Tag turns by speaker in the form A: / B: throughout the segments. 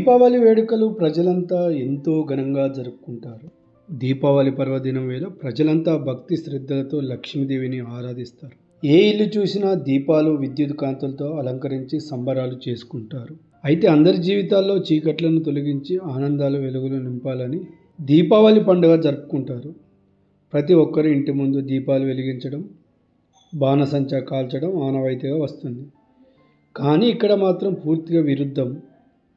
A: దీపావళి వేడుకలు ప్రజలంతా ఎంతో ఘనంగా జరుపుకుంటారు. దీపావళి పర్వదినం వేళ ప్రజలంతా భక్తి శ్రద్ధలతో లక్ష్మీదేవిని ఆరాధిస్తారు. ఏ ఇల్లు చూసినా దీపాలు విద్యుత్ కాంతులతో అలంకరించి సంబరాలు చేసుకుంటారు. అయితే అందరి జీవితాల్లో చీకట్లను తొలగించి ఆనందాలు వెలుగులు నింపాలని దీపావళి పండుగ జరుపుకుంటారు. ప్రతి ఒక్కరు ఇంటి ముందు దీపాలు వెలిగించడం బాణసంచా కాల్చడం ఆనవాయితీగా వస్తుంది. కానీ ఇక్కడ మాత్రం పూర్తిగా విరుద్ధం.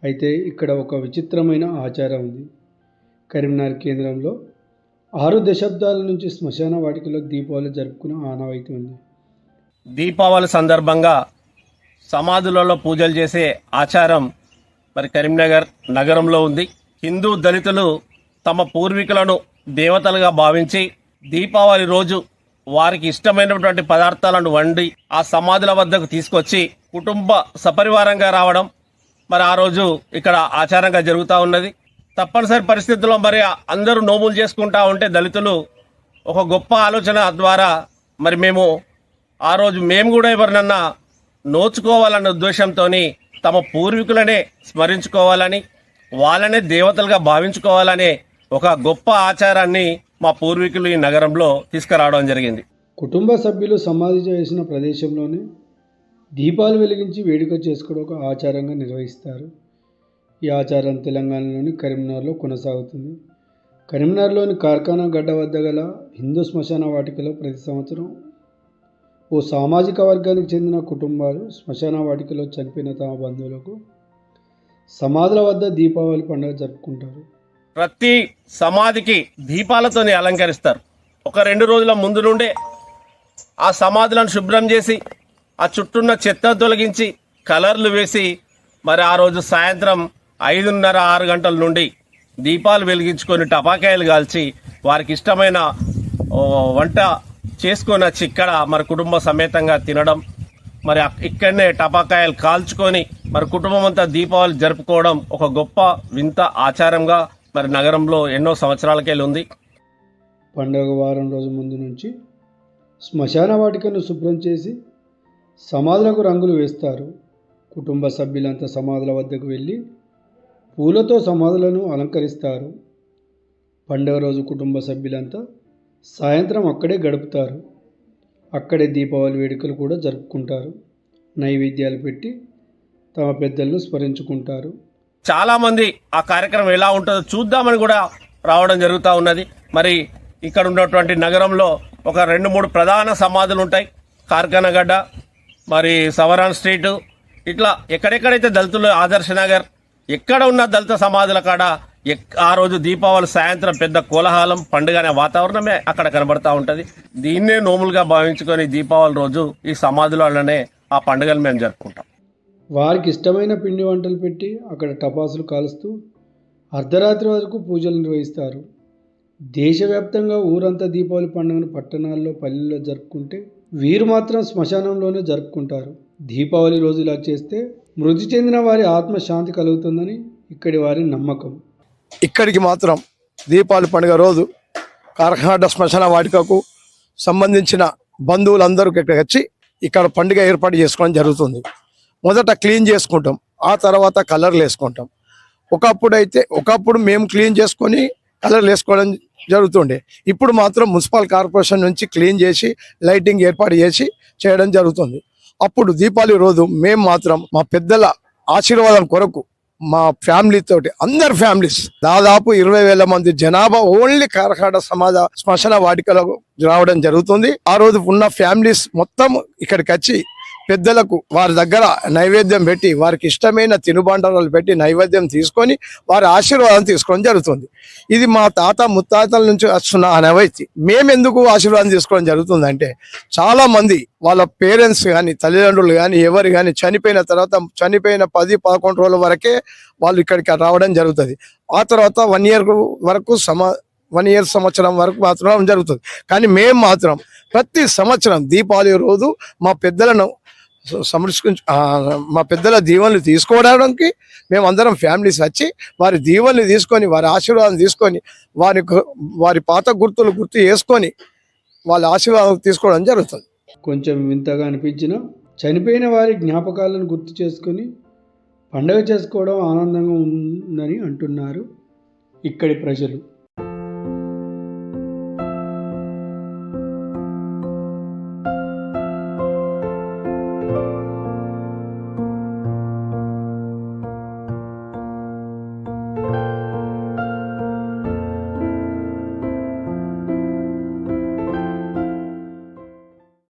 A: అయితే ఇక్కడ ఒక విచిత్రమైన ఆచారం ఉంది. కరీంనగర్ కేంద్రంలో ఆరు దశాబ్దాల నుంచి శ్మశాన వాటికలో దీపావళి జరుపుకునే ఆనవాయితీ ఉంది.
B: దీపావళి సందర్భంగా సమాధులలో పూజలు చేసే ఆచారం మరి కరీంనగర్ నగరంలో ఉంది. హిందూ దళితులు తమ పూర్వీకులను దేవతలుగా భావించి దీపావళి రోజు వారికి ఇష్టమైనటువంటి పదార్థాలను వండి ఆ సమాధుల వద్దకు తీసుకొచ్చి కుటుంబ సపరివారంగా రావడం మరి ఆ రోజు ఇక్కడ ఆచారంగా జరుగుతూ ఉన్నది. తప్పనిసరి పరిస్థితుల్లో మరి అందరూ నోములు చేసుకుంటా ఉంటే దళితులు ఒక గొప్ప ఆలోచన ద్వారా మరి మేము ఆ రోజు మేము కూడా ఎవరినన్నా నోచుకోవాలన్న ఉద్దేశంతో తమ పూర్వీకులనే స్మరించుకోవాలని వాళ్ళనే దేవతలుగా భావించుకోవాలనే ఒక గొప్ప ఆచారాన్ని మా పూర్వీకులు ఈ నగరంలో తీసుకురావడం జరిగింది.
A: కుటుంబ సభ్యులు సమాధి చేసిన ప్రదేశంలోనే దీపాలు వెలిగించి వేడుక చేసుకోవడం ఒక ఆచారంగా నిర్వహిస్తారు. ఈ ఆచారం తెలంగాణలోని కరీంనగర్లో కొనసాగుతుంది. కరీంనగర్లోని కార్ఖానా గడ్డ వద్ద గల హిందూ శ్మశాన వాటికలో ప్రతి సంవత్సరం ఓ సామాజిక వర్గానికి చెందిన కుటుంబాలు శ్మశాన వాటికలో చనిపోయిన తమ బంధువులకు సమాధుల వద్ద దీపావళి పండుగ జరుపుకుంటారు.
B: ప్రతి సమాధికి దీపాలతోనే అలంకరిస్తారు. ఒక రెండు రోజుల ముందు నుండే ఆ సమాధులను శుభ్రం చేసి ఆ చుట్టూన్న చెత్త తొలగించి కలర్లు వేసి మరి ఆ రోజు సాయంత్రం ఐదున్నర ఆరు గంటల నుండి దీపాలు వెలిగించుకొని టపాకాయలు కాల్చి వారికి ఇష్టమైన వంట చేసుకొని వచ్చి ఇక్కడ మరి కుటుంబ సమేతంగా తినడం మరి ఇక్కడనే టపాకాయలు కాల్చుకొని మరి కుటుంబం అంతా దీపావళి జరుపుకోవడం ఒక గొప్ప వింత ఆచారంగా మరి నగరంలో ఎన్నో సంవత్సరాలకెళ్ళి ఉంది.
A: పండుగ వారం రోజు ముందు నుంచి శ్మశాన వాటికను శుభ్రం చేసి సమాధులకు రంగులు వేస్తారు. కుటుంబ సభ్యులంతా సమాధుల వద్దకు వెళ్ళి పూలతో సమాధులను అలంకరిస్తారు. పండుగ రోజు కుటుంబ సభ్యులంతా సాయంత్రం అక్కడే గడుపుతారు. అక్కడే దీపావళి వేడుకలు కూడా జరుపుకుంటారు. నైవేద్యాలు పెట్టి తమ పెద్దలను స్మరించుకుంటారు.
B: చాలామంది ఆ కార్యక్రమం ఎలా ఉంటుందో చూద్దామని కూడా రావడం జరుగుతూ ఉన్నది. మరి ఇక్కడ ఉన్నటువంటి నగరంలో ఒక రెండు మూడు ప్రధాన సమాధులు ఉంటాయి. కార్ఖానగడ్డ మరి సవరాన్ స్ట్రీట్ ఇట్లా ఎక్కడెక్కడైతే దళితులు ఆదర్శ నగర్ ఎక్కడ ఉన్న దళిత సమాధుల కాడ ఎక్- ఆ రోజు దీపావళి సాయంత్రం పెద్ద కోలాహలం పండుగ అనే వాతావరణమే అక్కడ కనబడతా ఉంటుంది. దీన్నే నోములుగా భావించుకొని దీపావళి రోజు ఈ సమాధులలోనే ఆ పండుగలు మేము జరుపుకుంటాం.
A: వారికి ఇష్టమైన పిండి వంటలు పెట్టి అక్కడ టపాసులు కాలుస్తూ అర్ధరాత్రి వరకు పూజలు నిర్వహిస్తారు. దేశవ్యాప్తంగా ఊరంతా దీపావళి పండుగను పట్టణాల్లో పల్లెల్లో జరుపుకుంటే వీరు మాత్రం శ్మశానంలోనే జరుపుకుంటారు. దీపావళి రోజు ఇలా చేస్తే మృతి చెందిన వారి ఆత్మ శాంతి కలుగుతుందని ఇక్కడి వారి నమ్మకం.
C: ఇక్కడికి మాత్రం దీపావళి పండుగ రోజు కార్ఖానా శ్మశాన వాటికకు సంబంధించిన బంధువులందరూ ఇక్కడికి వచ్చి ఇక్కడ పండుగ ఏర్పాటు చేసుకోవడం జరుగుతుంది. మొదట క్లీన్ చేసుకుంటాం. ఆ తర్వాత కలర్లు వేసుకుంటాం. ఒకప్పుడు అయితే ఒకప్పుడు మేము క్లీన్ చేసుకొని కలర్లు వేసుకోవడం జరుగుతుండే. ఇప్పుడు మాత్రం మున్సిపల్ కార్పొరేషన్ నుంచి క్లీన్ చేసి లైటింగ్ ఏర్పాటు చేసి చేయడం జరుగుతుంది. అప్పుడు దీపావళి రోజు మేము మాత్రం మా పెద్దల ఆశీర్వాదం కొరకు మా ఫ్యామిలీ తోటి అందరు ఫ్యామిలీస్ దాదాపు ఇరవై వేల మంది జనాభా ఓన్లీ కారకాడ సమాజ శ్మశాన వాటికలో రావడం జరుగుతుంది. ఆ రోజు ఉన్న ఫ్యామిలీస్ మొత్తం ఇక్కడికి వచ్చి పెద్దలకు వారి దగ్గర నైవేద్యం పెట్టి వారికి ఇష్టమైన తినుబండారాలు పెట్టి నైవేద్యం తీసుకొని వారి ఆశీర్వాదం తీసుకోవడం జరుగుతుంది. ఇది మా తాత ముత్తాతల నుంచి వస్తున్న అనవైతి. మేము ఎందుకు ఆశీర్వాదం తీసుకోవడం జరుగుతుందంటే చాలామంది వాళ్ళ పేరెంట్స్ కానీ తల్లిదండ్రులు కానీ ఎవరు కానీ చనిపోయిన తర్వాత చనిపోయిన పది పదకొండు రోజుల వరకే వాళ్ళు ఇక్కడికి రావడం జరుగుతుంది. ఆ తర్వాత వన్ ఇయర్ వరకు సమా వన్ ఇయర్ సంవత్సరం వరకు మాత్రం జరుగుతుంది. కానీ మేము మాత్రం ప్రతి సంవత్సరం దీపావళి రోజు మా పెద్దలను సంరక్షించు మా పెద్దల దీవెనలు తీసుకోవడానికి మేము అందరం ఫ్యామిలీస్ వచ్చి వారి దీవెనలు తీసుకొని వారి ఆశీర్వాదం తీసుకొని వారి వారి పాత గుర్తులు గుర్తు చేసుకొని వాళ్ళ ఆశీర్వాదం తీసుకోవడం జరుగుతుంది.
A: కొంచెం వింతగా అనిపించిన చనిపోయిన వారి జ్ఞాపకాలను గుర్తు చేసుకొని పండగ చేసుకోవడం ఆనందంగా ఉందని అంటున్నారు ఇక్కడి ప్రజలు.